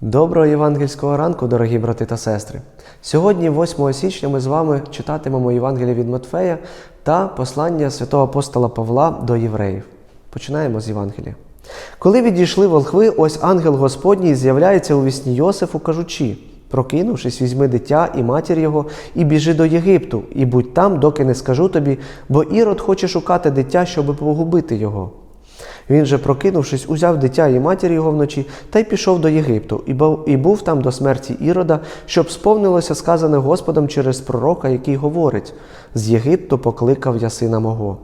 Доброго євангельського ранку, дорогі брати та сестри. Сьогодні, 8 січня, ми з вами читатимемо Євангелія від Матфея та послання святого апостола Павла до євреїв. Починаємо з Євангелія. Коли відійшли волхви, ось ангел Господній з'являється у вісні Йосифу, кажучи: Прокинувшись, візьми дитя і матір його, і біжи до Єгипту, і будь там, доки не скажу тобі, бо Ірод хоче шукати дитя, щоби погубити його. Він же, прокинувшись, узяв дитя і матір його вночі та й пішов до Єгипту, і був, там до смерті Ірода, щоб сповнилося сказане Господом через пророка, який говорить: з Єгипту покликав я сина мого.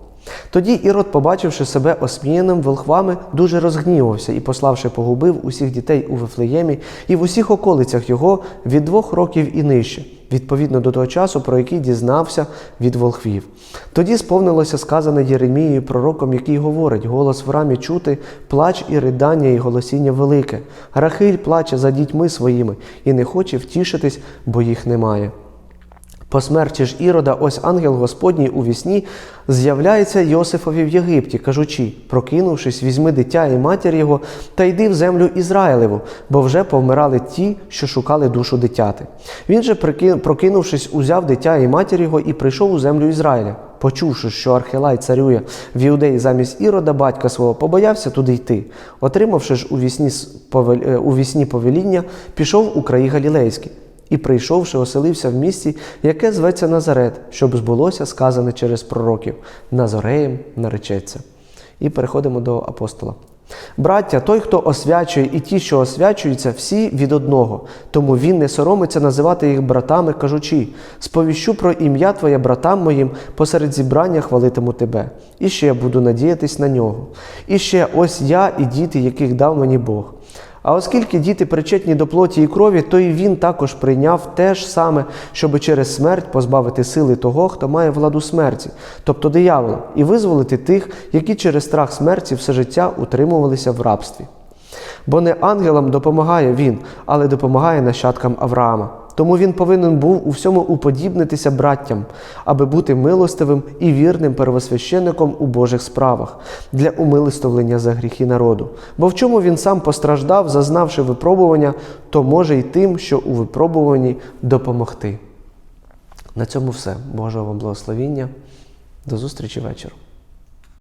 Тоді Ірод, побачивши себе осміяним волхвами, дуже розгнівався і, пославши, погубив усіх дітей у Вифлеємі і в усіх околицях його від двох років і нижче, відповідно до того часу, про який дізнався від волхвів. Тоді сповнилося сказане Єремією пророком, який говорить: голос в рамі чути, плач і ридання, і голосіння велике. Рахиль плаче за дітьми своїми і не хоче втішитись, бо їх немає. По смерті ж Ірода, ось ангел Господній у вісні з'являється Йосифові в Єгипті, кажучи, прокинувшись, візьми дитя і матір його та йди в землю Ізраїлеву, бо вже повмирали ті, що шукали душу дитяти. Він же, прокинувшись, узяв дитя і матір його і прийшов у землю Ізраїля. Почувши, що Архилай царює в Іудеї замість Ірода, батька свого, побоявся туди йти. Отримавши ж у вісні, е, повеління, пішов у краї Галілейські. І, прийшовши, оселився в місті, яке зветься Назарет, щоб збулося сказане через пророків Назореєм наречеться. І переходимо до апостола. Браття, той, хто освячує, і ті, що освячуються, всі від одного. Тому він не соромиться називати їх братами, кажучи: сповіщу про ім'я Твоє братам моїм, посеред зібрання хвалитиму тебе. І ще я буду надіятись на нього. І ще ось я і діти, яких дав мені Бог. А оскільки діти причетні до плоті і крові, то і він також прийняв те ж саме, щоби через смерть позбавити сили того, хто має владу смерті, тобто диявола, і визволити тих, які через страх смерті все життя утримувалися в рабстві. Бо не ангелам допомагає він, але допомагає нащадкам Авраама. Тому він повинен був у всьому уподібнитися браттям, аби бути милостивим і вірним первосвященником у Божих справах для умилостовлення за гріхи народу. Бо в чому він сам постраждав, зазнавши випробування, то може й тим, що у випробуванні допомогти. На цьому все. Божого вам благословіння. До зустрічі вечором.